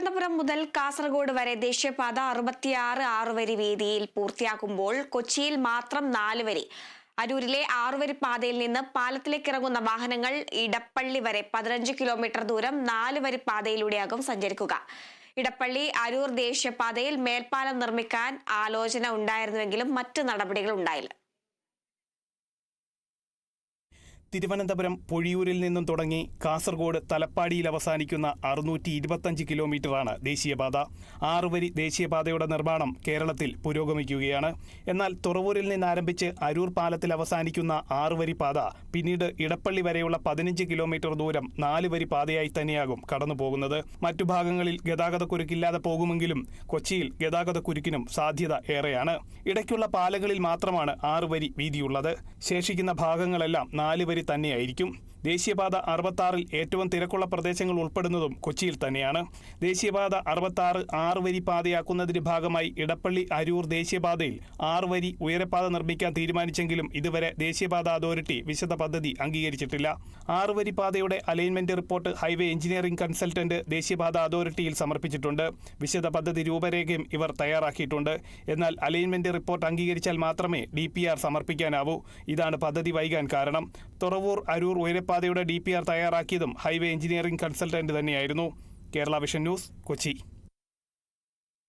തിരുവനന്തപുരം മുതൽ കാസർഗോഡ് വരെ ദേശീയപാത അറുപത്തിയാറ് ആറുവരി വീതിയിൽ പൂർത്തിയാക്കുമ്പോൾ കൊച്ചിയിൽ മാത്രം നാല് വരി. അരൂരിലെ ആറുവരി പാതയിൽ നിന്ന് പാലത്തിലേക്ക് ഇറങ്ങുന്ന വാഹനങ്ങൾ ഇടപ്പള്ളി വരെ പതിനഞ്ച് കിലോമീറ്റർ ദൂരം നാല് വരി പാതയിലൂടെയാകും സഞ്ചരിക്കുക. ഇടപ്പള്ളി അരൂർ ദേശീയപാതയിൽ മേൽപ്പാലം നിർമ്മിക്കാൻ ആലോചന ഉണ്ടായിരുന്നുവെങ്കിലും മറ്റ് നടപടികൾ ഉണ്ടായില്ല. തിരുവനന്തപുരം പൊഴിയൂരിൽ നിന്നും തുടങ്ങി കാസർഗോഡ് തലപ്പാടിയിൽ അവസാനിക്കുന്ന അറുന്നൂറ്റി ഇരുപത്തഞ്ച് കിലോമീറ്ററാണ് ദേശീയപാത. ആറുവരി ദേശീയപാതയുടെ നിർമ്മാണം കേരളത്തിൽ പുരോഗമിക്കുകയാണ്. എന്നാൽ തുറവൂരിൽ നിന്ന് ആരംഭിച്ച് അരൂർ പാലത്തിൽ അവസാനിക്കുന്ന ആറുവരി പാത പിന്നീട് ഇടപ്പള്ളി വരെയുള്ള പതിനഞ്ച് കിലോമീറ്റർ ദൂരം നാല് വരി പാതയായി തന്നെയാകും കടന്നുപോകുന്നത്. മറ്റു ഭാഗങ്ങളിൽ ഗതാഗതക്കുരുക്കില്ലാതെ പോകുമെങ്കിലും കൊച്ചിയിൽ ഗതാഗതക്കുരുക്കിനും സാധ്യത ഏറെയാണ്. ഇടയ്ക്കുള്ള പാലങ്ങളിൽ മാത്രമാണ് ആറുവരി വീതിയുള്ളത്. ശേഷിക്കുന്ന ഭാഗങ്ങളെല്ലാം നാല് വരി തന്നെയായിരിക്കും. ദേശീയപാത അറുപത്താറിൽ ഏറ്റവും തിരക്കുള്ള പ്രദേശങ്ങൾ ഉൾപ്പെടുന്നതും കൊച്ചിയിൽ തന്നെയാണ്. ദേശീയപാത അറുപത്താറ് ആറ് വരി പാതയാക്കുന്നതിന്റെ ഭാഗമായി ഇടപ്പള്ളി അരൂർ ദേശീയപാതയിൽ ആറ് വരി ഉയരപാത നിർമ്മിക്കാൻ തീരുമാനിച്ചെങ്കിലും ഇതുവരെ ദേശീയപാത അതോറിറ്റി വിശദ പദ്ധതി അംഗീകരിച്ചിട്ടില്ല. ആറ് വരി പാതയുടെ alignment report highway engineering consultant ദേശീയപാത അതോറിറ്റിയിൽ സമർപ്പിച്ചിട്ടുണ്ട്. വിശദ പദ്ധതി രൂപരേഖയും ഇവർ തയ്യാറാക്കിയിട്ടുണ്ട്. എന്നാൽ അലൈൻമെന്റ് റിപ്പോർട്ട് അംഗീകരിച്ചാൽ മാത്രമേ ഡി സമർപ്പിക്കാനാവൂ. ഇതാണ് പദ്ധതി വൈകാൻ കാരണം. തുറവൂർ അരൂർ ഉയരപ്പാതയുടെ ഡി തയ്യാറാക്കിയതും ഹൈവേ എഞ്ചിനീയറിംഗ് കൺസൾട്ടന്റ് തന്നെയായിരുന്നു. Kerala vision news Kochi.